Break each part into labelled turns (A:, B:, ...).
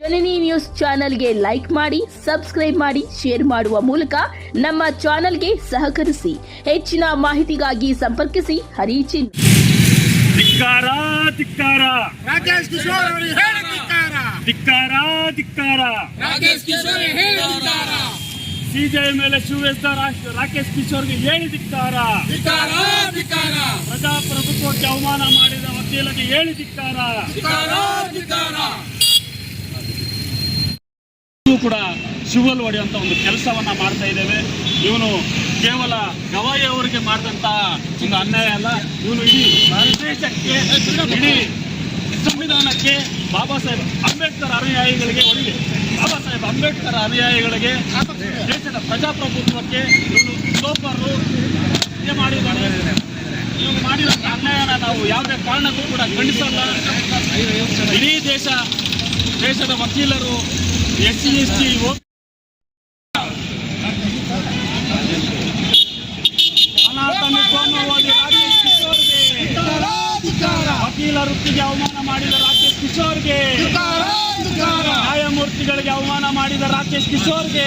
A: ಜನನಿ news ಚಾನೆಲ್ಗೆ like ಮಾಡಿ subscribe ಮಾಡಿ ಶೇರ್ ಮಾಡುವ ಮೂಲಕ ನಮ್ಮ ಚಾನೆಲ್ಗೆ ಸಹಕರಿಸಿ. ಹೆಚ್ಚಿನ ಮಾಹಿತಿಗಾಗಿ ಸಂಪರ್ಕಿಸಿ ಹರಿಚಿನ್
B: ಧಿಕ್ಕಾರ ಧಿಕ್ಕಾರ.
C: ರಾಕೇಶ್ ಕಿಶೋರ್
B: ಧಿಕ್ಕಾರ. ಧಿಕ್ಕಾರ
C: ರಾಕೇಶ್ ಕಿಶೋರ್ ಹೇಳಿದ್ದಾರೆ
B: ಸಿಜೆ ಮೇಲೆ ರಾಕೇಶ್ ಕಿಶೋರ್ಗೆ ಹೇಳಿ ಧಿಕ್ಕಾರ.
C: ಧಿಕಾರ ಧಿಕಾರ
B: ಪ್ರಜಾಪ್ರಭುತ್ವಕ್ಕೆ ಅವಮಾನ ಮಾಡಿದ ವಕೀಲರಿಗೆ ಹೇಳಿ ಧಿಕ್ಕಾರ. ಕೂಡ ಶಿವಲ್ ಹೊಡೆಯುವಂತ ಒಂದು ಕೆಲಸವನ್ನ ಮಾಡ್ತಾ ಇದ್ದೇವೆ. ಇವನು ಕೇವಲ ಗವಾಯಿ ಅವರಿಗೆ ಮಾಡಿದಂತ ಒಂದು ಅನ್ಯಾಯ ಅಲ್ಲ. ಇವನು ಇಡೀ ಭಾರತ ದೇಶಕ್ಕೆ ಇಡೀ ಸಂವಿಧಾನಕ್ಕೆ ಬಾಬಾ ಸಾಹೇಬ್ ಅಂಬೇಡ್ಕರ್ ಅನುಯಾಯಿಗಳಿಗೆ ಒಳಗೆ, ಬಾಬಾ ಸಾಹೇಬ್ ಅಂಬೇಡ್ಕರ್ ಅನುಯಾಯಿಗಳಿಗೆ, ದೇಶದ ಪ್ರಜಾಪ್ರಭುತ್ವಕ್ಕೆ ಇವನು ಸೋಪರು ಮಾಡಿದ್ದಾರೆ ಇವನು ಮಾಡಿದಂತ ಅನ್ಯಾಯನ ನಾವು ಯಾವುದೇ ಕಾರಣಕ್ಕೂ ಕೂಡ ಖಂಡಿಸಲ್ಲ. ಇಡೀ ದೇಶ, ದೇಶದ ವಕೀಲರು ಎಸ್ ಸಿ ಎಸ್ ಟಿ ಸನಾತನ ಕೋಮುವಾದಿ ರಾಜೇಶ್ ಕಿಶೋರ್ಗೆ. ವಕೀಲ ವೃತ್ತಿಗೆ ಅವಮಾನ ಮಾಡಿದ ರಾಕೇಶ್ ಕಿಶೋರ್ಗೆ. ನ್ಯಾಯಮೂರ್ತಿಗಳಿಗೆ ಅವಮಾನ ಮಾಡಿದ ರಾಕೇಶ್ ಕಿಶೋರ್ಗೆ.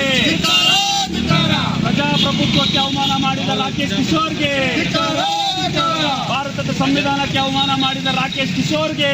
B: ಪ್ರಜಾಪ್ರಭುತ್ವಕ್ಕೆ ಅವಮಾನ ಮಾಡಿದ ರಾಕೇಶ್ ಕಿಶೋರ್ಗೆ. ಭಾರತದ ಸಂವಿಧಾನಕ್ಕೆ ಅವಮಾನ ಮಾಡಿದ ರಾಕೇಶ್ ಕಿಶೋರ್ಗೆ.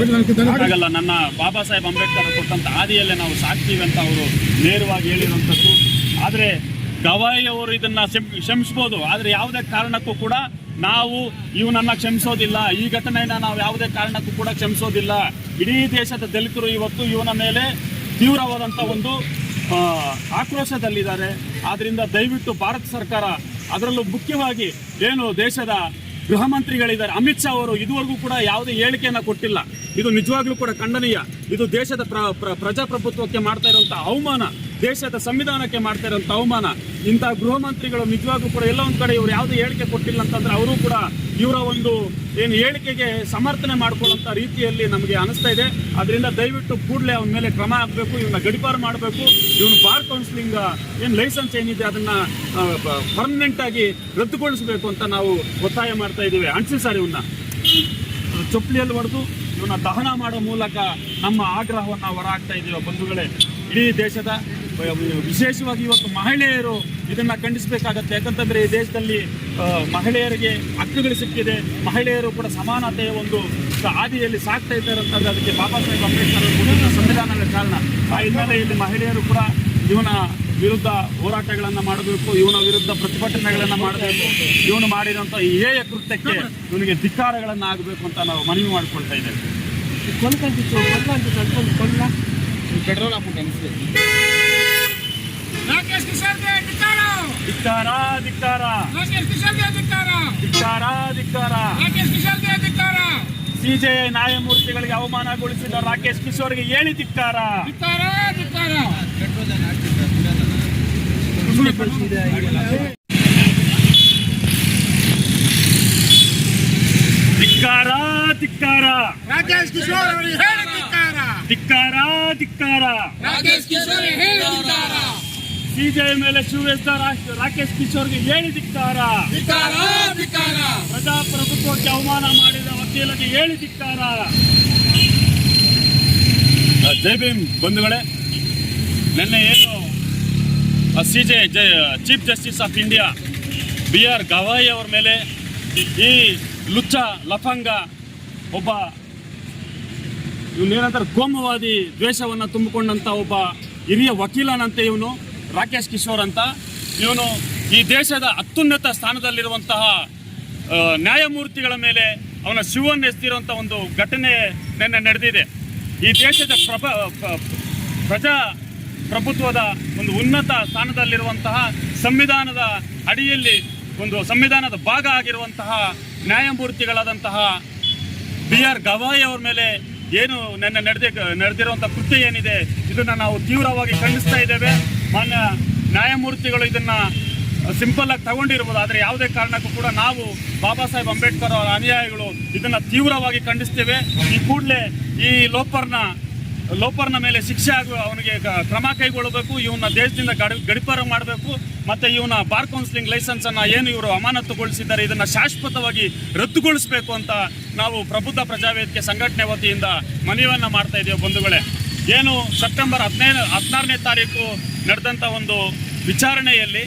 B: ಆಗಲ್ಲ ನನ್ನ ಬಾಬಾ ಸಾಹೇಬ್ ಅಂಬೇಡ್ಕರ್ ಕೊಟ್ಟಂತ ಹಾದಿಯಲ್ಲೇ ನಾವು ಸಾಕ್ತೀವಿ ಅಂತ ಅವರು ನೇರವಾಗಿ ಹೇಳಿರುವಂಥದ್ದು. ಆದರೆ ಗವಾಯಿ ಅವರು ಇದನ್ನ ಕ್ಷಮಿಸಬಹುದು ಕ್ಷಮಿಸ್ಬೋದು. ಆದರೆ ಯಾವುದೇ ಕಾರಣಕ್ಕೂ ಕೂಡ ನಾವು ಇವನನ್ನ ಕ್ಷಮಿಸೋದಿಲ್ಲ. ಈ ಘಟನೆಯನ್ನ ನಾವು ಯಾವುದೇ ಕಾರಣಕ್ಕೂ ಕೂಡ ಕ್ಷಮಿಸೋದಿಲ್ಲ. ಇಡೀ ದೇಶದ ದಲಿತರು ಇವತ್ತು ಇವನ ಮೇಲೆ ತೀವ್ರವಾದಂಥ ಒಂದು ಆಕ್ರೋಶದಲ್ಲಿದ್ದಾರೆ. ಆದ್ರಿಂದ ದಯವಿಟ್ಟು ಭಾರತ ಸರ್ಕಾರ ಅದರಲ್ಲೂ ಮುಖ್ಯವಾಗಿ ಏನು ದೇಶದ ಗೃಹ ಮಂತ್ರಿಗಳಿದ್ದಾರೆ. ಅಮಿತ್ ಶಾ ಅವರು ಇದುವರೆಗೂ ಕೂಡ ಯಾವುದೇ ಹೇಳಿಕೆಯನ್ನು ಕೊಟ್ಟಿಲ್ಲ. ಇದು ನಿಜವಾಗ್ಲೂ ಕೂಡ ಖಂಡನೀಯ. ಇದು ದೇಶದ ಪ್ರ ಪ್ರ- ಪ್ರಜಾಪ್ರಭುತ್ವಕ್ಕೆ ಮಾಡ್ತಾ ಇರುವಂತಹ ಅವಮಾನ. ದೇಶದ ಸಂವಿಧಾನಕ್ಕೆ ಮಾಡ್ತಾ ಇರೋಂಥ ಅವಮಾನ, ಇಂಥ ಗೃಹ ಮಂತ್ರಿಗಳು ನಿಜವಾಗೂ ಕೂಡ ಎಲ್ಲ ಒಂದು ಕಡೆ ಇವರು ಯಾವುದೇ ಹೇಳಿಕೆ ಕೊಟ್ಟಿಲ್ಲ ಅಂತಂದ್ರೆ ಅವರು ಕೂಡ ಇವರ ಒಂದು ಏನು ಹೇಳಿಕೆಗೆ ಸಮರ್ಥನೆ ಮಾಡ್ಕೊಳ್ಳುವಂತ ರೀತಿಯಲ್ಲಿ ನಮಗೆ ಅನಿಸ್ತಾ ಇದೆ. ಅದರಿಂದ ದಯವಿಟ್ಟು ಕೂಡಲೇ ಅವನ ಮೇಲೆ ಕ್ರಮ ಆಗಬೇಕು ಇವನ್ನ ಗಡಿಪಾರು ಮಾಡಬೇಕು, ಇವನು ಬಾರ್ ಕೌನ್ಸಿಲಿಂಗ್ ಏನು ಲೈಸೆನ್ಸ್ ಏನಿದೆ ಅದನ್ನ ಪರ್ಮನೆಂಟ್ ಆಗಿ ರದ್ದುಗೊಳಿಸಬೇಕು ಅಂತ ನಾವು ಒತ್ತಾಯ ಮಾಡ್ತಾ ಇದ್ದೀವಿ. ಅನ್ಸಿ ಸರ್ ಇವನ್ನ ಚೊಪ್ಪಲಿಯಲ್ಲಿ ಹೊಡೆದು ಇವನ್ನ ದಹನ ಮಾಡೋ ಮೂಲಕ ನಮ್ಮ ಆಗ್ರಹವನ್ನು ಹೊರಹಾಕ್ತಾ ಇದ್ದೀವಿ ಬಂಧುಗಳೇ. ಇಡೀ ದೇಶದ ವಿಶೇಷವಾಗಿ ಇವತ್ತು ಮಹಿಳೆಯರು ಇದನ್ನ ಖಂಡಿಸಬೇಕಾಗತ್ತೆ. ಯಾಕಂತಂದ್ರೆ ಈ ದೇಶದಲ್ಲಿ ಮಹಿಳೆಯರಿಗೆ ಹಕ್ಕುಗಳು ಸಿಕ್ಕಿದೆ. ಮಹಿಳೆಯರು ಕೂಡ ಸಮಾನತೆಯ ಒಂದು ಹಾದಿಯಲ್ಲಿ ಸಾಕ್ತಾ ಇದ್ದಾರೆ ಅಂತ ಅದಕ್ಕೆ ಬಾಬಾ ಸಾಹೇಬ್ ಅಂಬೇಡ್ಕರ್ ಕೂಡ ಸಂವಿಧಾನದ ಕಾರಣ. ಆ ಹಿನ್ನೆಲೆಯಲ್ಲಿ ಮಹಿಳೆಯರು ಕೂಡ ಇವನ ವಿರುದ್ಧ ಹೋರಾಟಗಳನ್ನು ಮಾಡಬೇಕು ಇವನ ವಿರುದ್ಧ ಪ್ರತಿಭಟನೆಗಳನ್ನು ಮಾಡಬೇಕು. ಇವನು ಮಾಡಿದಂಥ ಈ ಹೇಯ ಕೃತ್ಯಕ್ಕೆ ಇವನಿಗೆ ಧಿಕ್ಕಾರಗಳನ್ನು ಆಗಬೇಕು ಅಂತ ನಾವು ಮನವಿ ಮಾಡಿಕೊಳ್ತಾ ಇದ್ದೇವೆ.
C: ಪೆಟ್ರೋಲ್ ಹಾಕ್ಬಿಟ್ಟು ರಾಕೇಶ್ ಧಿಕಾರ
B: ಧಿಕ್ಕಾರ ಧಿಕ್ಕಾರ
C: ರಾಕೇಶ್ ಕಿಶೋರ್ಗೆ ಧಿಕಾರ
B: ಧಿಕ್ಕಾರ ಧಿಕ್ಕಾರ
C: ರಾಕೇಶ್ ಕಿಶೋರ್ಗೆ ಧಿಕಾರ
B: ಸಿಜೆ ನ್ಯಾಯಮೂರ್ತಿಗಳಿಗೆ ಅವಮಾನಗೊಳಿಸಿದ ರಾಕೇಶ್ ಕಿಶೋರ್ಗೆ ಹೇಳಿ ಧಿಕ್ಕಾರ.
C: ಧಿಕಾರ
B: ಧಿಕ್ಕಾರ. ಧಿಕ್ಕಾರ
C: ರಾಕೇಶ್ ಕಿಶೋರ್ ಅವರಿಗೆ ಹೇಳಿದ್ದಾರೆ
B: ಧಿಕ್ಕಾರ. ಧಿಕ್ಕಾರ
C: ರಾಕೇಶ್ ಕಿಶೋರ್ ಹೇಳಿದ್ದಾರೆ
B: ಸಿಜೆ ಮೇಲೆ ಶಿವವೇಸ್ತ ರಾಕೇಶ್ ಕಿಶೋರ್ಗೆ ಹೇಳಿ ಧಿಕ್ಕಾರ.
C: ಧಿಕಾರ
B: ಪ್ರಜಾಪ್ರಭುತ್ವಕ್ಕೆ ಅವಮಾನ ಮಾಡಿದ ವಕೀಲರಿಗೆ ಹೇಳಿ ಧಿಕ್ಕಾರ. ಜೈ ಭೀಮ್ ಬಂಧುಗಳೇ. ನಿನ್ನೆ ಏನು C J chief justice of India B R Gavai ಅವರ ಮೇಲೆ ಈ ಲುಚ್ಚ ಲಫಂಗ ಒಬ್ಬ ಇವನೇನಂತಾರೆ ಕೋಮವಾದಿ ದ್ವೇಷವನ್ನು ತುಂಬಿಕೊಂಡಂಥ ಒಬ್ಬ ಹಿರಿಯ ವಕೀಲನಂತೆ ಇವನು. ರಾಕೇಶ್ ಕಿಶೋರ್ ಅಂತ. ಇವನು ಈ ದೇಶದ ಅತ್ಯುನ್ನತ ಸ್ಥಾನದಲ್ಲಿರುವಂತಹ ನ್ಯಾಯಮೂರ್ತಿಗಳ ಮೇಲೆ ಅವನ ಎಸ್ತಿರುವಂಥ ಒಂದು ಘಟನೆ ನಿನ್ನೆ ನಡೆದಿದೆ. ಈ ದೇಶದ ಪ್ರಭ ಪ್ರ- ಪ್ರಜಾ ಪ್ರಭುತ್ವದ ಒಂದು ಉನ್ನತ ಸ್ಥಾನದಲ್ಲಿರುವಂತಹ ಸಂವಿಧಾನದ ಅಡಿಯಲ್ಲಿ ಒಂದು ಸಂವಿಧಾನದ ಭಾಗ ಆಗಿರುವಂತಹ ನ್ಯಾಯಮೂರ್ತಿಗಳಾದಂತಹ ಬಿ ಆರ್ ಗವಾಯಿ ಅವ್ರ ಮೇಲೆ ಏನು ನಿನ್ನೆ ನಡೆದ ನಡೆದಿರುವಂಥ ಕೃತ್ಯ ಏನಿದೆ, ಇದನ್ನು ನಾವು ತೀವ್ರವಾಗಿ ಖಂಡಿಸ್ತಾ ಇದ್ದೇವೆ. ಮಾನ್ಯ ನ್ಯಾಯಮೂರ್ತಿಗಳು ಇದನ್ನ ಸಿಂಪಲ್ ಆಗಿ ತಗೊಂಡಿರ್ಬೋದು. ಆದರೆ ಯಾವುದೇ ಕಾರಣಕ್ಕೂ ಕೂಡ ನಾವು ಬಾಬಾ ಸಾಹೇಬ್ ಅಂಬೇಡ್ಕರ್ ಅವರ ಅನುಯಾಯಿಗಳು ಇದನ್ನ ತೀವ್ರವಾಗಿ ಖಂಡಿಸ್ತೇವೆ. ಈ ಕೂಡಲೇ ಈ ಲೋಪರ್ನ ಲೋಪರ್ನ ಮೇಲೆ ಶಿಕ್ಷೆ ಆಗುವ ಅವನಿಗೆ ಕ್ರಮ ಕೈಗೊಳ್ಳಬೇಕು. ಇವನ್ನ ದೇಶದಿಂದ ಗಡಿ, ಗಡಿಪಾರ ಮಾಡಬೇಕು. ಮತ್ತೆ ಇವನ ಬಾರ್ ಕೌನ್ಸಿಲಿಂಗ್ ಲೈಸೆನ್ಸನ್ನು ಏನು ಇವರು ಅಮಾನತುಗೊಳಿಸಿದ್ದಾರೆ, ಇದನ್ನ ಶಾಶ್ವತವಾಗಿ ರದ್ದುಗೊಳಿಸಬೇಕು ಅಂತ ನಾವು ಪ್ರಬುದ್ಧ ಪ್ರಜಾವೇದಿಕೆ ಸಂಘಟನೆ ವತಿಯಿಂದ ಮನವಿಯನ್ನ ಮಾಡ್ತಾ ಇದ್ದೇವೆ ಬಂಧುಗಳೇ. ಏನು ಸೆಪ್ಟೆಂಬರ್ ಹದಿನೈದು, ಹದಿನಾರನೇ ತಾರೀಕು ನಡೆದಂಥ ಒಂದು ವಿಚಾರಣೆಯಲ್ಲಿ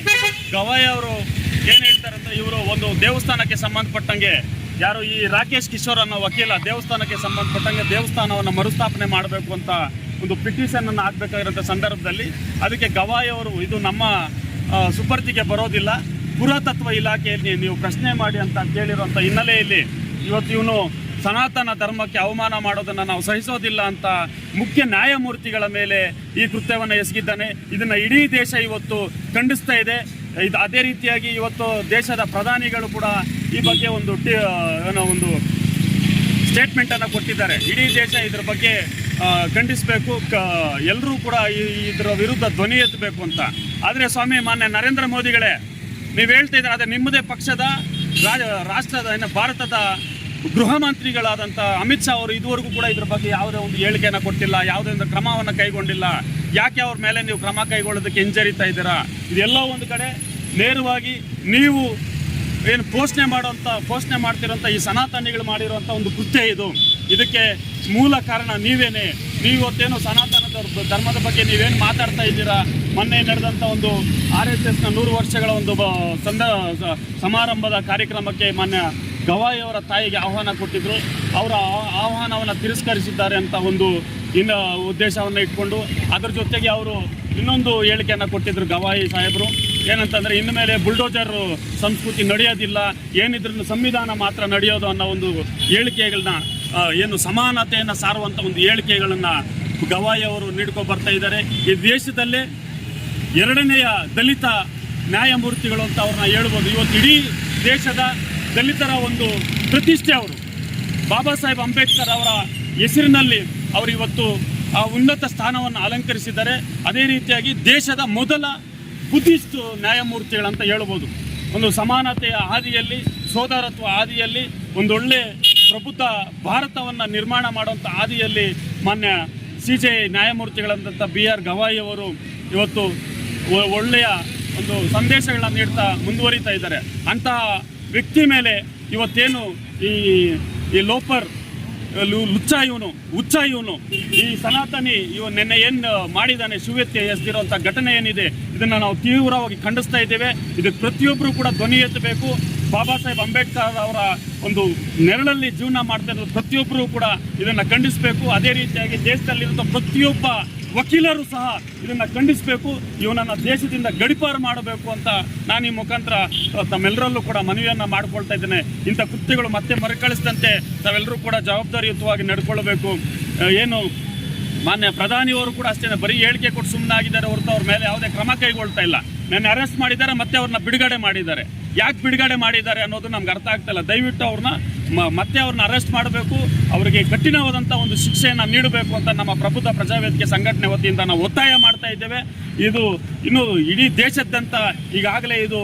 B: ಗವಾಯ್ ಅವರು ಏನು ಹೇಳ್ತಾರೆ ಅಂದರೆ ಇವರು ಒಂದು ದೇವಸ್ಥಾನಕ್ಕೆ ಸಂಬಂಧಪಟ್ಟಂಗೆ ಯಾರು ಈ ರಾಕೇಶ್ ಕಿಶೋರ್ ಅನ್ನೋ ವಕೀಲ ದೇವಸ್ಥಾನಕ್ಕೆ ಸಂಬಂಧಪಟ್ಟಂಗೆ ದೇವಸ್ಥಾನವನ್ನು ಮರುಸ್ಥಾಪನೆ ಮಾಡಬೇಕು ಅಂತ ಒಂದು ಪಿಟಿಷನ್ ಅನ್ನು ಹಾಕಬೇಕಾಗಿರೋಂಥ ಸಂದರ್ಭದಲ್ಲಿ ಅದಕ್ಕೆ ಗವಾಯ್ ಅವರು ಇದು ನಮ್ಮ ಸುಪರ್ತಿಗೆ ಬರೋದಿಲ್ಲ. ಪುರಾತತ್ವ ಇಲಾಖೆಯಲ್ಲಿ ನೀವು ಪ್ರಶ್ನೆ ಮಾಡಿ ಅಂತ ಕೇಳಿರುವಂಥ ಹಿನ್ನೆಲೆಯಲ್ಲಿ ಇವತ್ತು ಇವನು ಸನಾತನ ಧರ್ಮಕ್ಕೆ ಅವಮಾನ ಮಾಡೋದನ್ನು ನಾವು ಸಹಿಸೋದಿಲ್ಲ ಅಂತ ಮುಖ್ಯ ನ್ಯಾಯಮೂರ್ತಿಗಳ ಮೇಲೆ ಈ ಕೃತ್ಯವನ್ನು ಎಸಗಿದ್ದಾನೆ. ಇದನ್ನು ಇಡೀ ದೇಶ ಇವತ್ತು ಖಂಡಿಸ್ತಾ ಇದೆ. ಇದು ಅದೇ ರೀತಿಯಾಗಿ ಇವತ್ತು ದೇಶದ ಪ್ರಧಾನಿಗಳು ಕೂಡ ಈ ಬಗ್ಗೆ ಒಂದು ಏನೋ ಒಂದು ಸ್ಟೇಟ್ಮೆಂಟನ್ನು ಕೊಟ್ಟಿದ್ದಾರೆ. ಇಡೀ ದೇಶ ಇದ್ರ ಬಗ್ಗೆ ಖಂಡಿಸಬೇಕು. ಎಲ್ಲರೂ ಕೂಡ ಇದರ ವಿರುದ್ಧ ಧ್ವನಿ ಎತ್ತಬೇಕು ಅಂತ. ಆದರೆ ಸ್ವಾಮಿ, ಮಾನ್ಯ ನರೇಂದ್ರ ಮೋದಿಗಳೇ, ನೀವು ಹೇಳ್ತಾ ಇದ್ದಾರೆ ಆದರೆ ನಿಮ್ಮದೇ ಪಕ್ಷದ ರಾಜ, ರಾಷ್ಟ್ರದ ಏನು ಭಾರತದ ಗೃಹ ಮಂತ್ರಿಗಳಾದಂಥ ಅಮಿತ್ ಶಾ ಅವರು ಇದುವರೆಗೂ ಕೂಡ ಇದ್ರ ಬಗ್ಗೆ ಯಾವುದೇ ಒಂದು ಹೇಳಿಕೆಯನ್ನು ಕೊಟ್ಟಿಲ್ಲ ಯಾವುದೇ ಒಂದು ಕ್ರಮವನ್ನು ಕೈಗೊಂಡಿಲ್ಲ. ಯಾಕೆ ಅವ್ರ ಮೇಲೆ ನೀವು ಕ್ರಮ ಕೈಗೊಳ್ಳೋದಕ್ಕೆ ಹಿಂಜರಿತಾ ಇದ್ದೀರಾ? ಇದೆಲ್ಲ ಒಂದು ಕಡೆ ನೇರವಾಗಿ ನೀವು ಏನು ಪೋಷಣೆ ಮಾಡುವಂಥ, ಪೋಷಣೆ ಮಾಡ್ತಿರೋಂಥ ಈ ಸನಾತನಿಗಳು ಮಾಡಿರುವಂಥ ಒಂದು ಕೃತ್ಯ ಇದು. ಇದಕ್ಕೆ ಮೂಲ ಕಾರಣ ನೀವೇನೆ. ನೀವು ಇವತ್ತೇನು ಸನಾತನ ಧರ್ಮದ ಬಗ್ಗೆ ನೀವೇನು ಮಾತಾಡ್ತಾ ಇದ್ದೀರಾ? ಮೊನ್ನೆ ನಡೆದಂಥ ಒಂದು ಆರ್ ಎಸ್ ಎಸ್ನ ನೂರು ವರ್ಷಗಳ ಒಂದು ಸಂದ ಸಮಾರಂಭದ ಕಾರ್ಯಕ್ರಮಕ್ಕೆ ಮಾನ್ಯ ಗವಾಯಿ ಅವರ ತಾಯಿಗೆ ಆಹ್ವಾನ ಕೊಟ್ಟಿದ್ರು. ಅವರ ಆಹ್ವಾನವನ್ನು ತಿರಸ್ಕರಿಸಿದ್ದಾರೆ ಅಂತ ಒಂದು ಇನ್ನು ಉದ್ದೇಶವನ್ನು ಇಟ್ಕೊಂಡು ಅದರ ಜೊತೆಗೆ ಅವರು ಇನ್ನೊಂದು ಹೇಳಿಕೆಯನ್ನು ಕೊಟ್ಟಿದ್ರು ಗವಾಯಿ ಸಾಹೇಬರು. ಏನಂತಂದರೆ, ಇನ್ನು ಮೇಲೆ ಬುಲ್ಡೋಜರ್ ಸಂಸ್ಕೃತಿ ನಡೆಯೋದಿಲ್ಲ ಏನಿದ್ರೂ ಸಂವಿಧಾನ ಮಾತ್ರ ನಡೆಯೋದು ಅನ್ನೋ ಒಂದು ಹೇಳಿಕೆಗಳನ್ನ ಏನು ಸಮಾನತೆಯನ್ನು ಸಾರುವಂಥ ಒಂದು ಹೇಳಿಕೆಗಳನ್ನು ಗವಾಯಿ ಅವರು ನೀಡ್ಕೊ ಬರ್ತಾ ಇದ್ದಾರೆ. ಈ ದೇಶದಲ್ಲೇ ಎರಡನೆಯ ದಲಿತ ನ್ಯಾಯಮೂರ್ತಿಗಳು ಅಂತ ಅವ್ರನ್ನ ಹೇಳ್ಬೋದು. ಇವತ್ತು ಇಡೀ ದೇಶದ ದಲಿತರ ಒಂದು ಪ್ರತಿಷ್ಠೆ ಅವರು. ಬಾಬಾ ಸಾಹೇಬ್ ಅಂಬೇಡ್ಕರ್ ಅವರ ಹೆಸರಿನಲ್ಲಿ ಅವರು ಇವತ್ತು ಆ ಉನ್ನತ ಸ್ಥಾನವನ್ನು ಅಲಂಕರಿಸಿದ್ದಾರೆ. ಅದೇ ರೀತಿಯಾಗಿ ದೇಶದ ಮೊದಲ ಬುದ್ಧಿಸ್ಟ್ ನ್ಯಾಯಮೂರ್ತಿಗಳಂತ ಹೇಳ್ಬೋದು. ಒಂದು ಸಮಾನತೆಯ ಹಾದಿಯಲ್ಲಿ, ಸೋದರತ್ವ ಹಾದಿಯಲ್ಲಿ, ಒಂದೊಳ್ಳೆ ಪ್ರಬುದ್ಧ ಭಾರತವನ್ನು ನಿರ್ಮಾಣ ಮಾಡುವಂಥ ಹಾದಿಯಲ್ಲಿ ಮಾನ್ಯ ಸಿ ಜೆ ನ್ಯಾಯಮೂರ್ತಿಗಳಂತಹ ಬಿ ಆರ್ ಗವಾಯಿ ಅವರು ಇವತ್ತು ಒಳ್ಳೆಯ ಒಂದು ಸಂದೇಶಗಳನ್ನು ನೀಡ್ತಾ ಮುಂದುವರಿತಾ ಇದ್ದಾರೆ. ಅಂತಹ ವ್ಯಕ್ತಿ ಮೇಲೆ ಇವತ್ತೇನು ಈ ಈ ಲೋಪರ್ ಲುಚ್ಚ ಇವನು ಹುಚ್ಚ ಇವನು, ಈ ಸನಾತನಿ ಇವ ನಿನ್ನೆ ಏನು ಮಾಡಿದ್ದಾನೆ ಶಿವ್ಯತ್ಯ ಎಸ್ದಿರೋಂಥ ಘಟನೆ ಏನಿದೆ, ಇದನ್ನು ನಾವು ತೀವ್ರವಾಗಿ ಖಂಡಿಸ್ತಾ ಇದ್ದೇವೆ. ಇದಕ್ಕೆ ಪ್ರತಿಯೊಬ್ಬರು ಕೂಡ ಧ್ವನಿ ಎತ್ತಬೇಕು. ಬಾಬಾ ಸಾಹೇಬ್ ಅಂಬೇಡ್ಕರ್ ಅವರ ಒಂದು ನೆರಳಲ್ಲಿ ಜೀವನ ಮಾಡ್ತಾ ಇರೋ ಪ್ರತಿಯೊಬ್ಬರು ಕೂಡ ಇದನ್ನು ಖಂಡಿಸಬೇಕು. ಅದೇ ರೀತಿಯಾಗಿ ದೇಶದಲ್ಲಿರುವಂಥ ಪ್ರತಿಯೊಬ್ಬ ವಕೀಲರು ಸಹ ಇದನ್ನು ಖಂಡಿಸಬೇಕು, ಇವನನ್ನ ದೇಶದಿಂದ ಗಡಿಪಾರು ಮಾಡಬೇಕು ಅಂತ ನಾನು ಈ ಮುಖಾಂತರ ತಮ್ಮೆಲ್ಲರಲ್ಲೂ ಕೂಡ ಮನವಿಯನ್ನು ಮಾಡಿಕೊಳ್ತಾ ಇದ್ದೇನೆ. ಇಂಥ ಕೃತ್ಯಗಳು ಮತ್ತೆ ಮರುಕಳಿಸಿದಂತೆ ತಾವೆಲ್ಲರೂ ಕೂಡ ಜವಾಬ್ದಾರಿಯುತವಾಗಿ ನಡ್ಕೊಳ್ಬೇಕು. ಏನು, ಮಾನ್ಯ ಪ್ರಧಾನಿಯವರು ಕೂಡ ಅಷ್ಟೇ ಬರೀ ಹೇಳಿಕೆ ಕೊಟ್ಟು ಸುಮ್ಮನಾಗಿದ್ದಾರೆ ಹೊರತು ಅವ್ರ ಮೇಲೆ ಯಾವುದೇ ಕ್ರಮ ಕೈಗೊಳ್ತಾ ಇಲ್ಲ. ನನ್ನ ಅರೆಸ್ಟ್ ಮಾಡಿದ್ದಾರೆ, ಮತ್ತೆ ಅವ್ರನ್ನ ಬಿಡುಗಡೆ ಮಾಡಿದ್ದಾರೆ. ಯಾಕೆ ಬಿಡುಗಡೆ ಮಾಡಿದ್ದಾರೆ ಅನ್ನೋದು ನಮ್ಗೆ ಅರ್ಥ ಆಗ್ತಾ ಇಲ್ಲ. ದಯವಿಟ್ಟು ಅವ್ರನ್ನ ಮತ್ತೆ ಅವ್ರನ್ನ ಅರೆಸ್ಟ್ ಮಾಡಬೇಕು, ಅವರಿಗೆ ಕಠಿಣವಾದಂಥ ಒಂದು ಶಿಕ್ಷೆಯನ್ನು ನೀಡಬೇಕು ಅಂತ ನಮ್ಮ ಪ್ರಬುದ್ಧ ಪ್ರಜಾವೇದಿಕೆ ಸಂಘಟನೆ ವತಿಯಿಂದ ನಾವು ಒತ್ತಾಯ ಮಾಡ್ತಾ ಇದ್ದೇವೆ. ಇದು ಇನ್ನು ಇಡೀ ದೇಶಾದ್ಯಂತ ಈಗಾಗಲೇ ಇದು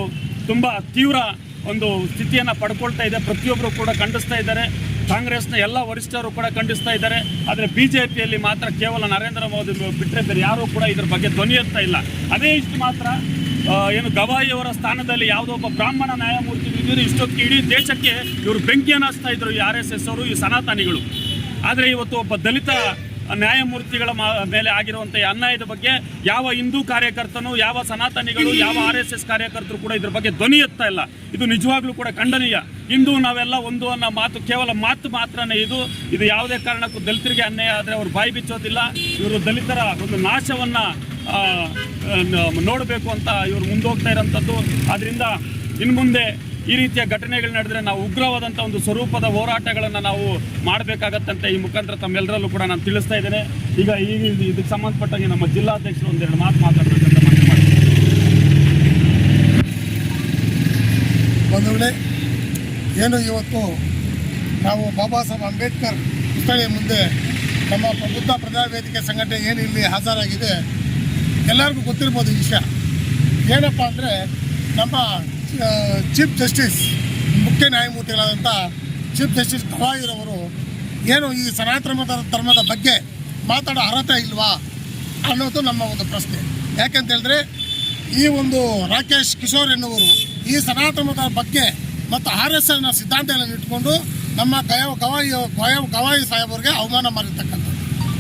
B: ತುಂಬ ತೀವ್ರ ಒಂದು ಸ್ಥಿತಿಯನ್ನು ಪಡ್ಕೊಳ್ತಾ ಇದೆ. ಪ್ರತಿಯೊಬ್ಬರು ಕೂಡ ಖಂಡಿಸ್ತಾ ಇದ್ದಾರೆ. ಕಾಂಗ್ರೆಸ್ನ ಎಲ್ಲ ವರಿಷ್ಠರು ಕೂಡ ಖಂಡಿಸ್ತಾ ಇದ್ದಾರೆ. ಆದರೆ ಬಿ ಜೆ ಪಿಯಲ್ಲಿ ಮಾತ್ರ ಕೇವಲ ನರೇಂದ್ರ ಮೋದಿ ಬಿಟ್ಟರೆ ಬೇರೆ ಯಾರೂ ಕೂಡ ಇದ್ರ ಬಗ್ಗೆ ಧ್ವನಿ ಎತ್ತಾ ಇಲ್ಲ. ಅದೇ ಇಷ್ಟು ಮಾತ್ರ ಏನು ಗವಾಯಿಯವರ ಸ್ಥಾನದಲ್ಲಿ ಯಾವುದೋ ಒಬ್ಬ ಬ್ರಾಹ್ಮಣ ನ್ಯಾಯಮೂರ್ತಿ ಇದ್ದರು ಇಷ್ಟೊತ್ತಿಗೆ ಇಡೀ ದೇಶಕ್ಕೆ ಇವರು ಬೆಂಕಿಯನ್ನು ಹಚ್ತಾ ಇದ್ರು ಈ ಆರ್ ಎಸ್ ಎಸ್ ಅವರು, ಈ ಸನಾತನಿಗಳು. ಆದರೆ ಇವತ್ತು ಒಬ್ಬ ದಲಿತ ನ್ಯಾಯಮೂರ್ತಿಗಳ ಮೇಲೆ ಆಗಿರುವಂಥ ಅನ್ಯಾಯದ ಬಗ್ಗೆ ಯಾವ ಹಿಂದೂ ಕಾರ್ಯಕರ್ತನು, ಯಾವ ಸನಾತನಿಗಳು, ಯಾವ ಆರ್ ಎಸ್ ಎಸ್ ಕಾರ್ಯಕರ್ತರು ಕೂಡ ಇದ್ರ ಬಗ್ಗೆ ಧ್ವನಿ ಎತ್ತಾ ಇಲ್ಲ. ಇದು ನಿಜವಾಗ್ಲೂ ಕೂಡ ಖಂಡನೀಯ. ಹಿಂದೂ ನಾವೆಲ್ಲ ಒಂದು ಅನ್ನೋ ಮಾತು, ಕೇವಲ ಮಾತು ಮಾತ್ರನೇ ಇದು. ಇದು ಯಾವುದೇ ಕಾರಣಕ್ಕೂ ದಲಿತರಿಗೆ ಅನ್ಯಾಯ ಆದರೆ ಅವರು ಬಾಯಿ ಬಿಚ್ಚೋದಿಲ್ಲ. ಇವರು ದಲಿತರ ಒಂದು ನಾಶವನ್ನ ನೋಡಬೇಕು ಅಂತ ಇವರು ಮುಂದೋಗ್ತಾ ಇರೋಂಥದ್ದು. ಅದರಿಂದ ಇನ್ನು ಮುಂದೆ ಈ ರೀತಿಯ ಘಟನೆಗಳು ನಡೆದ್ರೆ ನಾವು ಉಗ್ರವಾದಂಥ ಒಂದು ಸ್ವರೂಪದ ಹೋರಾಟಗಳನ್ನು ನಾವು ಮಾಡಬೇಕಾಗತ್ತಂತೆ ಈ ಮುಖಾಂತರ ತಮ್ಮೆಲ್ಲರಲ್ಲೂ ಕೂಡ ನಾನು ತಿಳಿಸ್ತಾ ಇದ್ದೇನೆ. ಈಗ ಈ ಇದಕ್ಕೆ ಸಂಬಂಧಪಟ್ಟಂಗೆ ನಮ್ಮ ಜಿಲ್ಲಾಧ್ಯಕ್ಷರು ಒಂದೆರಡು ಮಾತು ಮಾತಾಡಬೇಕಂತ ಮನವಿ ಮಾಡ್ತೀನಿ.
D: ಏನು ಇವತ್ತು ನಾವು ಬಾಬಾ ಸಾಹೇಬ್ ಅಂಬೇಡ್ಕರ್ ಪುತ್ಥಳಿಯ ಮುಂದೆ ನಮ್ಮ ಪ್ರಬುದ್ಧ ಪ್ರಜಾವೇದಿಕೆ ಸಂಘಟನೆ ಏನು ಇಲ್ಲಿ ಹಾಜರಾಗಿದೆ ಎಲ್ಲರಿಗೂ ಗೊತ್ತಿರ್ಬೋದು ಈ ವಿಷಯ. ಏನಪ್ಪ ಅಂದರೆ ನಮ್ಮ ಚೀಫ್ ಜಸ್ಟಿಸ್ ಮುಖ್ಯ ನ್ಯಾಯಮೂರ್ತಿಗಳಾದಂಥ ಚೀಫ್ ಜಸ್ಟಿಸ್ ಗವಾಯಿರವರು ಏನು ಈ ಸನಾತನ ಧರ್ಮದ ಬಗ್ಗೆ ಮಾತಾಡೋ ಅರ್ಹತೆ ಇಲ್ವಾ ಅನ್ನೋದು ನಮ್ಮ ಒಂದು ಪ್ರಶ್ನೆ. ಯಾಕಂತ ಹೇಳಿದ್ರೆ ಈ ಒಂದು ರಾಕೇಶ್ ಕಿಶೋರ್ ಎನ್ನುವರು ಈ ಸನಾತನದ ಬಗ್ಗೆ ಮತ್ತು ಆರ್ ಎಸ್ ಎಲ್ನ ಸಿದ್ಧಾಂತಗಳನ್ನು ಇಟ್ಕೊಂಡು ನಮ್ಮ ಗಯವ ಗವಾಯಿ ಗಯವ ಗವಾಯಿ ಸಾಹೇಬರಿಗೆ ಅವಮಾನ ಮಾಡಿರ್ತಕ್ಕಂಥದ್ದು.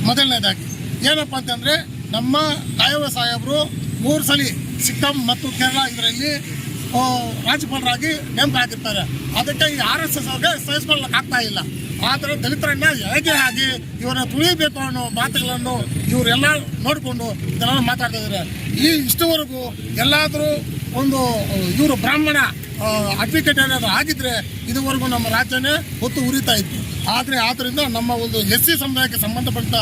D: ಮೊದಲನೇದಾಗಿ ಏನಪ್ಪ ಅಂತಂದರೆ ನಮ್ಮ ಗಾಯವ ಸಾಹೇಬರು ಮೂರು ಸಲ ಸಿಕ್ಕಂ ಮತ್ತು ಕೇರಳ ಇದರಲ್ಲಿ ರಾಜ್ಯಪಾಲರಾಗಿ ನೇಮಕ ಆಗಿರ್ತಾರೆ ಅದಕ್ಕೆ ಈ ಆರ್ ಎಸ್ ಎಸ್ ಅವ್ರಿಗೆ ಸಹಿಸ್ಕೊಳ್ಳಕ್ಕೆ ಆಗ್ತಾ ಇಲ್ಲ. ಆದರೆ ದಲಿತರನ್ನ ಹೇಗೆ ಆಗಿ ಇವರ ತುಳಿಬೇಕು ಅನ್ನೋ ಮಾತುಗಳನ್ನು ಇವರೆಲ್ಲ ನೋಡಿಕೊಂಡು ಇದನ್ನ ಮಾತಾಡ್ತಾ ಇದ್ದಾರೆ ಈ ಇಷ್ಟವರೆಗೂ ಎಲ್ಲಾದರೂ ಒಂದು, ಇವರು ಬ್ರಾಹ್ಮಣ ಅಡ್ವೊಕೇಟ್ ಏನಾದರೂ ಆಗಿದ್ರೆ ಇದುವರೆಗೂ ನಮ್ಮ ರಾಜ್ಯನೇ ಹೊತ್ತು ಉರಿತಾ ಇತ್ತು. ಆದರೆ ಆದ್ದರಿಂದ ನಮ್ಮ ಒಂದು ಎಸ್ ಸಿ ಸಮುದಾಯಕ್ಕೆ ಸಂಬಂಧಪಟ್ಟ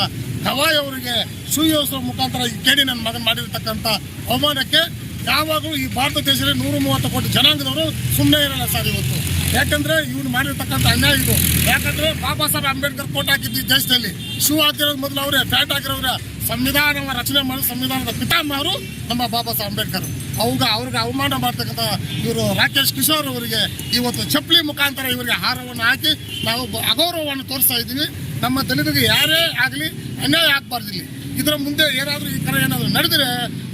D: ಗವಾಯಿ ಅವರಿಗೆ ಸುಯೋಗಿಸುವ ಮುಖಾಂತರ ಈ ಕೇಳಿ ನನ್ನ ಮಗನ್ ಮಾಡಿರ್ತಕ್ಕಂಥ ಅವಮಾನಕ್ಕೆ ಯಾವಾಗಲೂ ಈ ಭಾರತ ದೇಶದಲ್ಲಿ ನೂರ ಮೂವತ್ತು ಕೋಟಿ ಜನಾಂಗದವರು ಸುಮ್ಮನೆ ಇರಲ್ಲ ಸರ್ ಇವತ್ತು. ಯಾಕಂದ್ರೆ ಇವನು ಮಾಡಿರ್ತಕ್ಕಂಥ ಅನ್ಯಾಯ ಇದು. ಯಾಕಂದ್ರೆ ಬಾಬಾ ಸಾಹೇಬ್ ಅಂಬೇಡ್ಕರ್ ಕೋಟ್ ಹಾಕಿದ್ದು ದೇಶದಲ್ಲಿ ಶೂ ಹಾಕಿರೋದು ಮೊದಲು ಅವರೇ ಫ್ಯಾಟ್ ಹಾಕಿರೋರೆ ಸಂವಿಧಾನವ ರಚನೆ ಮಾಡಿ ಸಂವಿಧಾನದ ಪಿತಾಮಹರು ನಮ್ಮ ಬಾಬಾ ಸಾಹೇಬ್ ಅಂಬೇಡ್ಕರ್. ಅವಾಗ, ಅವ್ರಿಗೆ ಅವಮಾನ ಮಾಡ್ತಕ್ಕಂಥ ಇವರು ರಾಕೇಶ್ ಕಿಶೋರ್ ಅವರಿಗೆ ಇವತ್ತು ಚಪ್ಪಲಿ ಮುಖಾಂತರ ಇವರಿಗೆ ಹಾರವನ್ನು ಹಾಕಿ ನಾವು ಅಗೌರವವನ್ನು ತೋರಿಸ್ತಾ ಇದ್ದೀವಿ. ನಮ್ಮ ದಲಿತರಿಗೆ ಯಾರೇ ಆಗಲಿ ಅನ್ಯಾಯ ಆಗಬಾರ್ದಿಲ್ಲ. ಇದರ ಮುಂದೆ ಏನಾದರೂ ಈ ಥರ ಏನಾದರೂ ನಡೆದರೆ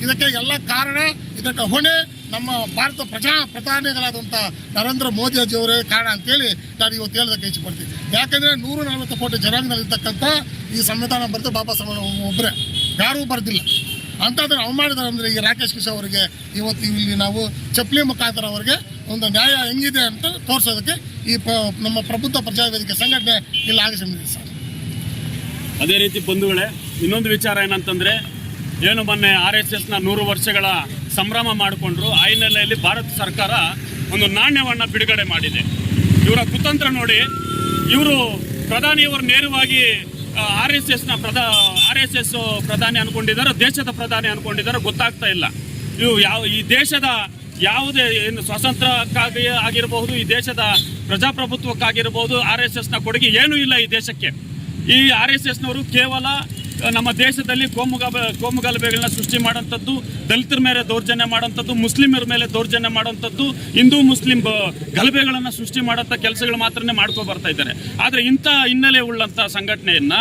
D: ಇದಕ್ಕೆ ಎಲ್ಲ ಕಾರಣ ಇದಕ್ಕೆ ಹೊಣೆ ನಮ್ಮ ಭಾರತ ಪ್ರಜಾ ಪ್ರಧಾನಿಗಳಾದಂಥ ನರೇಂದ್ರ ಮೋದಿ ಅಜಿಯವರೇ ಕಾರಣ ಅಂತೇಳಿ ನಾನು ಇವತ್ತು ಹೇಳೋದಕ್ಕೆ ಇಚ್ಛಪಡ್ತೀನಿ ಯಾಕಂದರೆ ನೂರ ನಲವತ್ತು ಕೋಟಿ ಜನಾಂಗದಲ್ಲಿರ್ತಕ್ಕಂಥ ಈ ಸಂವಿಧಾನ ಬರೆದು ಬಾಬಾ ಸಾಹೇಬ್ ಒಬ್ಬರೇ. ಯಾರೂ ಬರೆದಿಲ್ಲ. ಅಂಥದ್ದನ್ನು ಅವಮಾನಿದ್ದಾರೆ ಅಂದರೆ ಈ ರಾಕೇಶ್ ಕಿಶೋರ್ ಅವರಿಗೆ ಇವತ್ತು ಇಲ್ಲಿ ನಾವು ಚಪ್ಲಿ ಮುಖಾಂತರ ಅವರಿಗೆ ಒಂದು ನ್ಯಾಯ ಹೆಂಗಿದೆ ಅಂತ ತೋರಿಸೋದಕ್ಕೆ ಈ ನಮ್ಮ ಪ್ರಬುದ್ಧ ಪ್ರಜಾವೇದಿಕೆ ಸಂಘಟನೆ ಇಲ್ಲಿ ಆಗಮಿಸಿದೆ ಸರ್.
B: ಅದೇ ರೀತಿ ಬಂಧುಗಳೇ, ಇನ್ನೊಂದು ವಿಚಾರ ಏನಂತಂದ್ರೆ ಏನು ಮೊನ್ನೆ ಆರ್ ಎಸ್ ಎಸ್ನ ನೂರು ವರ್ಷಗಳ ಸಂಭ್ರಮ ಮಾಡಿಕೊಂಡ್ರು. ಆ ಹಿನ್ನೆಲೆಯಲ್ಲಿ ಭಾರತ ಸರ್ಕಾರ ಒಂದು ನಾಣ್ಯವನ್ನು ಬಿಡುಗಡೆ ಮಾಡಿದೆ. ಇವರ ಕುತಂತ್ರ ನೋಡಿ, ಇವರು ಪ್ರಧಾನಿಯವರು ನೇರವಾಗಿ ಆರ್ ಎಸ್ ಎಸ್ನ ಪ್ರಧಾ, ಆರ್ ಎಸ್ ಎಸ್ ಪ್ರಧಾನಿ ಅನ್ಕೊಂಡಿದ್ದಾರೆ, ದೇಶದ ಪ್ರಧಾನಿ ಅನ್ಕೊಂಡಿದ್ದಾರೆ ಗೊತ್ತಾಗ್ತಾ ಇಲ್ಲ. ಇವು ಯಾವ, ಈ ದೇಶದ ಯಾವುದೇ, ಏನು ಸ್ವಾತಂತ್ರ್ಯಕ್ಕಾಗಿ ಆಗಿರಬಹುದು, ಈ ದೇಶದ ಪ್ರಜಾಪ್ರಭುತ್ವಕ್ಕಾಗಿರ್ಬೋದು ಆರ್ ಎಸ್ ಎಸ್ನ ಕೊಡುಗೆ ಏನೂ ಇಲ್ಲ ಈ ದೇಶಕ್ಕೆ. ಈ ಆರ್ ಎಸ್ ಎಸ್ನವರು ಕೇವಲ ನಮ್ಮ ದೇಶದಲ್ಲಿ ಕೋಮುಗ ಕೋಮುಗಲಭೆಗಳನ್ನ ಸೃಷ್ಟಿ ಮಾಡೋಂಥದ್ದು ದಲಿತರ ಮೇಲೆ ದೌರ್ಜನ್ಯ ಮಾಡೋಂಥದ್ದು ಮುಸ್ಲಿಮರ ಮೇಲೆ ದೌರ್ಜನ್ಯ ಮಾಡುವಂಥದ್ದು, ಹಿಂದೂ, ಮುಸ್ಲಿಂ ಗಲಭೆಗಳನ್ನು ಸೃಷ್ಟಿ ಮಾಡೋಂಥ ಕೆಲಸಗಳು ಮಾತ್ರನೇ ಮಾಡ್ಕೊ ಬರ್ತಾ ಇದ್ದಾರೆ. ಆದರೆ ಇಂಥ ಹಿನ್ನೆಲೆ ಉಳ್ಳಂಥ ಸಂಘಟನೆಯನ್ನ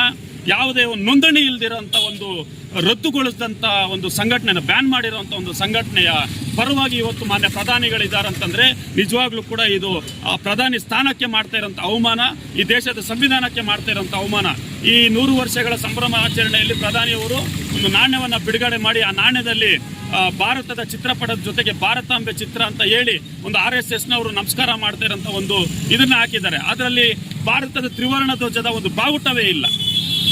B: ಯಾವುದೇ ಒಂದು ನೋಂದಣಿ ಇಲ್ದಿರೋಂಥ ಒಂದು ರದ್ದುಗೊಳಿಸಿದಂಥ ಒಂದು ಸಂಘಟನೆನ ಬ್ಯಾನ್ ಮಾಡಿರೋಂಥ ಒಂದು ಸಂಘಟನೆಯ ಪರವಾಗಿ ಇವತ್ತು ಮಾನ್ಯ ಪ್ರಧಾನಿಗಳಿದ್ದಾರೆ ಅಂತಂದ್ರೆ ನಿಜವಾಗ್ಲೂ ಕೂಡ ಇದು, ಆ, ಪ್ರಧಾನಿ ಸ್ಥಾನಕ್ಕೆ ಮಾಡ್ತಾ ಇರೋಂಥ ಅವಮಾನ, ಈ ದೇಶದ ಸಂವಿಧಾನಕ್ಕೆ ಮಾಡ್ತಾ ಇರೋಂಥ ಅವಮಾನ. ಈ ನೂರು ವರ್ಷಗಳ ಸಂಭ್ರಮ ಆಚರಣೆಯಲ್ಲಿ ಪ್ರಧಾನಿಯವರು ಒಂದು ನಾಣ್ಯವನ್ನು ಬಿಡುಗಡೆ ಮಾಡಿ, ಆ ನಾಣ್ಯದಲ್ಲಿ ಭಾರತದ ಚಿತ್ರಪಟದ ಜೊತೆಗೆ ಭಾರತಾಂಬೆ ಚಿತ್ರ ಅಂತ ಹೇಳಿ ಒಂದು ಆರ್ ಎಸ್ ಎಸ್ನವರು ನಮಸ್ಕಾರ ಮಾಡ್ತಾ ಇರೋಂಥ ಒಂದು ಇದನ್ನ ಹಾಕಿದ್ದಾರೆ. ಅದರಲ್ಲಿ ಭಾರತದ ತ್ರಿವರ್ಣ ಧ್ವಜದ ಒಂದು ಬಾವುಟವೇ ಇಲ್ಲ.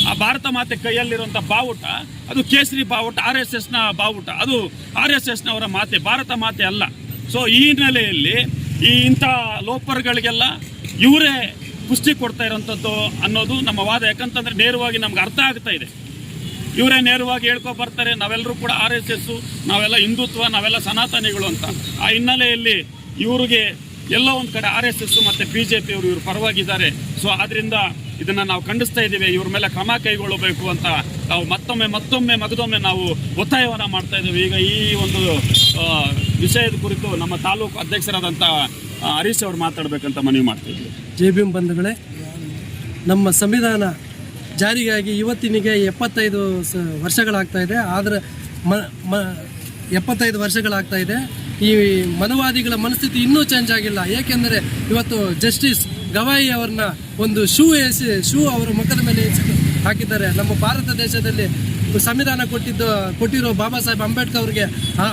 B: ಆ ಭಾರತ ಮಾತೆ ಕೈಯಲ್ಲಿರುವಂಥ ಬಾವುಟ, ಅದು ಕೇಸರಿ ಬಾವುಟ, ಆರ್ ಎಸ್ ಎಸ್ನ ಬಾವುಟ, ಅದು ಆರ್ ಎಸ್ ಎಸ್ನವರ ಮಾತೆ, ಭಾರತ ಮಾತೆ ಅಲ್ಲ. ಸೊ ಈ ಹಿನ್ನೆಲೆಯಲ್ಲಿ ಈ ಇಂಥ ಲೋಪರ್ಗಳಿಗೆಲ್ಲ ಇವರೇ ಪುಷ್ಟಿ ಕೊಡ್ತಾ ಇರೋಂಥದ್ದು ಅನ್ನೋದು ನಮ್ಮ ವಾದ. ಯಾಕಂತಂದರೆ ನೇರವಾಗಿ ನಮ್ಗೆ ಅರ್ಥ ಆಗ್ತಾ ಇದೆ. ಇವರೇ ನೇರವಾಗಿ ಹೇಳ್ಕೊ ಬರ್ತಾರೆ, ನಾವೆಲ್ಲರೂ ಕೂಡ ಆರ್ ಎಸ್ ಎಸ್ಸು, ನಾವೆಲ್ಲ ಹಿಂದುತ್ವ, ನಾವೆಲ್ಲ ಸನಾತನಿಗಳು ಅಂತ. ಆ ಹಿನ್ನೆಲೆಯಲ್ಲಿ ಇವರಿಗೆ ಎಲ್ಲೋ ಒಂದು ಕಡೆ ಆರ್ ಎಸ್ ಎಸ್ ಮತ್ತು ಬಿ ಜೆ ಪಿ ಅವರು ಇವರು ಪರವಾಗಿದ್ದಾರೆ. ಸೊ ಆದ್ದರಿಂದ ಇದನ್ನು ನಾವು ಖಂಡಿಸ್ತಾ ಇದ್ದೀವಿ. ಇವ್ರ ಮೇಲೆ ಕ್ರಮ ಕೈಗೊಳ್ಳಬೇಕು ಅಂತ ನಾವು ಮತ್ತೊಮ್ಮೆ ಮತ್ತೊಮ್ಮೆ, ಮಗದೊಮ್ಮೆ ನಾವು ಒತ್ತಾಯವನ್ನು ಮಾಡ್ತಾ ಇದ್ದೀವಿ. ಈಗ ಈ ಒಂದು ವಿಷಯದ ಕುರಿತು ನಮ್ಮ ತಾಲೂಕು ಅಧ್ಯಕ್ಷರಾದಂಥ ಹರೀಶ್ ಅವರು ಮಾತಾಡಬೇಕಂತ ಮನವಿ ಮಾಡ್ತಾ
E: ಜೆ ಬಿ ಎಂ ಬಂಧುಗಳೇ, ನಮ್ಮ ಸಂವಿಧಾನ ಜಾರಿಗಾಗಿ ಇವತ್ತಿನಿಗೆ ಎಪ್ಪತ್ತೈದು ಸ ವರ್ಷಗಳಾಗ್ತಾ ಇದೆ. ಆದರೆ ಮ, ಎಪ್ಪತ್ತೈದು ವರ್ಷಗಳಾಗ್ತಾ ಇದೆ. ಈ ಮನವಾದಿಗಳ ಮನಸ್ಥಿತಿ ಇನ್ನೂ ಚೇಂಜ್ ಆಗಿಲ್ಲ. ಏಕೆಂದರೆ ಇವತ್ತು ಜಸ್ಟಿಸ್ ಗವಾಯಿ ಅವ್ರನ್ನ ಒಂದು ಶೂ ಎಸಿ, ಶೂ ಅವರ ಮುಖದ ಮೇಲೆ ಹಾಕಿದ್ದಾರೆ. ನಮ್ಮ ಭಾರತ ದೇಶದಲ್ಲಿ ಸಂವಿಧಾನ ಕೊಟ್ಟಿದ್ದು, ಕೊಟ್ಟಿರೋ ಬಾಬಾ ಸಾಹೇಬ್ ಅಂಬೇಡ್ಕರ್ ಅವ್ರಿಗೆ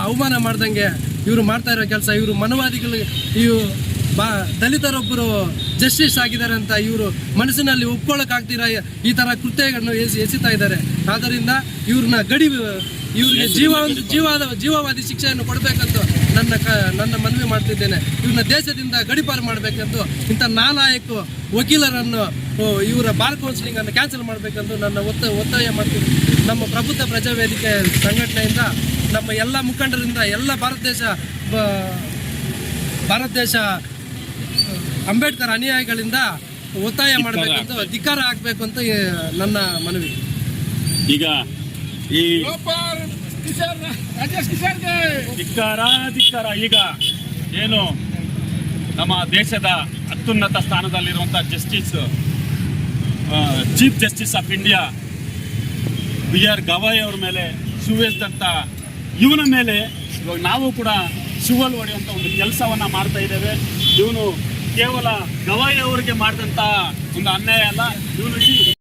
E: ಅವಮಾನ ಮಾಡ್ದಂಗೆ ಇವರು ಮಾಡ್ತಾ ಇರೋ ಕೆಲಸ. ಇವರು ಮನವಾದಿಗಳು ಇವು ಬಾ, ದಲಿತರೊಬ್ಬರು ಜಸ್ಟಿಸ್ ಆಗಿದ್ದಾರೆ ಅಂತ ಇವರು ಮನಸ್ಸಿನಲ್ಲಿ ಒಪ್ಕೊಳ್ಳೋಕ್ಕಾಗ್ದಿರ ಈ ಥರ ಕೃತ್ಯಗಳನ್ನು ಎಸಿ, ಎಸಿತಾ ಇದ್ದಾರೆ. ಆದ್ದರಿಂದ ಇವ್ರನ್ನ ಗಡಿ ಇವ್ರಿಗೆ ಜೀವ ಜೀವಾದ ಜೀವವಾದಿ ಶಿಕ್ಷೆಯನ್ನು ಕೊಡಬೇಕಂತ ನನ್ನ ಕ ನನ್ನ ಮನವಿ ಮಾಡ್ತಿದ್ದೇನೆ. ಇವ್ರನ್ನ ದೇಶದಿಂದ ಗಡಿಪಾರು ಮಾಡಬೇಕೆಂದು ಇಂಥ ನಾಲಾಯಕ ವಕೀಲರನ್ನು ಇವರ ಬಾರ್ ಕೌನ್ಸಿಲಿಂಗನ್ನು ಕ್ಯಾನ್ಸಲ್ ಮಾಡಬೇಕೆಂದು ನನ್ನ ಒತ್ತ ಒತ್ತಾಯ ಮಾಡ್ತೀನಿ. ನಮ್ಮ ಪ್ರಬುದ್ಧ ಪ್ರಜಾವೇದಿಕೆ ಸಂಘಟನೆಯಿಂದ ನಮ್ಮ ಎಲ್ಲ ಮುಖಂಡರಿಂದ ಎಲ್ಲ ಭಾರತ ದೇಶ ಭಾರತ ದೇಶ ಅಂಬೇಡ್ಕರ್ ಅನುಯಾಯಿಗಳಿಂದ ಒತ್ತಾಯ ಮಾಡಬೇಕಂತ ಧಿಕ್ಕಾರ ಹಾಕ್ಬೇಕು ಅಂತ ನನ್ನ ಮನವಿ.
B: ಈಗ ಈ
C: ಲೋಪಾಲ್ ಕಿಶೋರ್ ರಾಜೇಶ್ ಕಿಶೋರ್ಗೆ
B: ಧಿಕ್ಕಾರ ಧಿಕ್ಕಾರ. ಈಗ ಏನು ನಮ್ಮ ದೇಶದ ಅತ್ಯುನ್ನತ ಸ್ಥಾನದಲ್ಲಿರುವಂಥ justice chief justice of India B R Gavai ಅವ್ರ ಮೇಲೆ ಸುವೇಸ್ದಂತ ಇವನ ಮೇಲೆ ಇವಾಗ ನಾವು ಕೂಡ ಶಿವಲ್ ಹೊಡೆಯುವಂಥ ಒಂದು ಕೆಲಸವನ್ನ ಮಾಡ್ತಾ ಇದ್ದೇವೆ. ಇವನು ಕೇವಲ ಗವಾಯ್ ಅವರಿಗೆ ಮಾಡಿದಂಥ ಒಂದು ಅನ್ಯಾಯ ಅಲ್ಲ, ಇವನು